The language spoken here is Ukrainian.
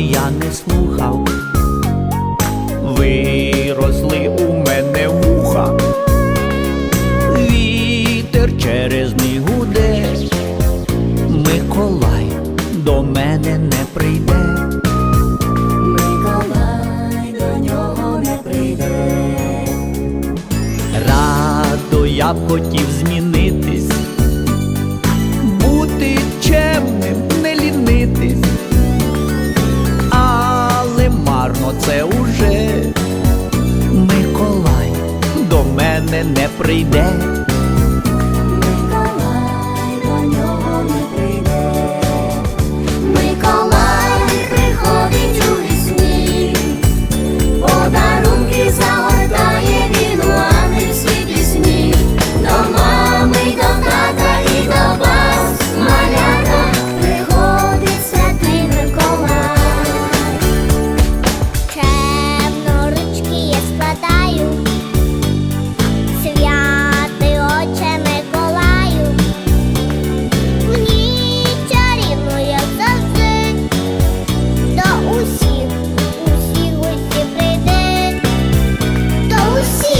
я не слухав, виросли у мене вуха, вітер через них гуде, Миколай до мене не прийде. Миколай до нього не прийде. Радо я б хотів змінитись, не прийде. sí.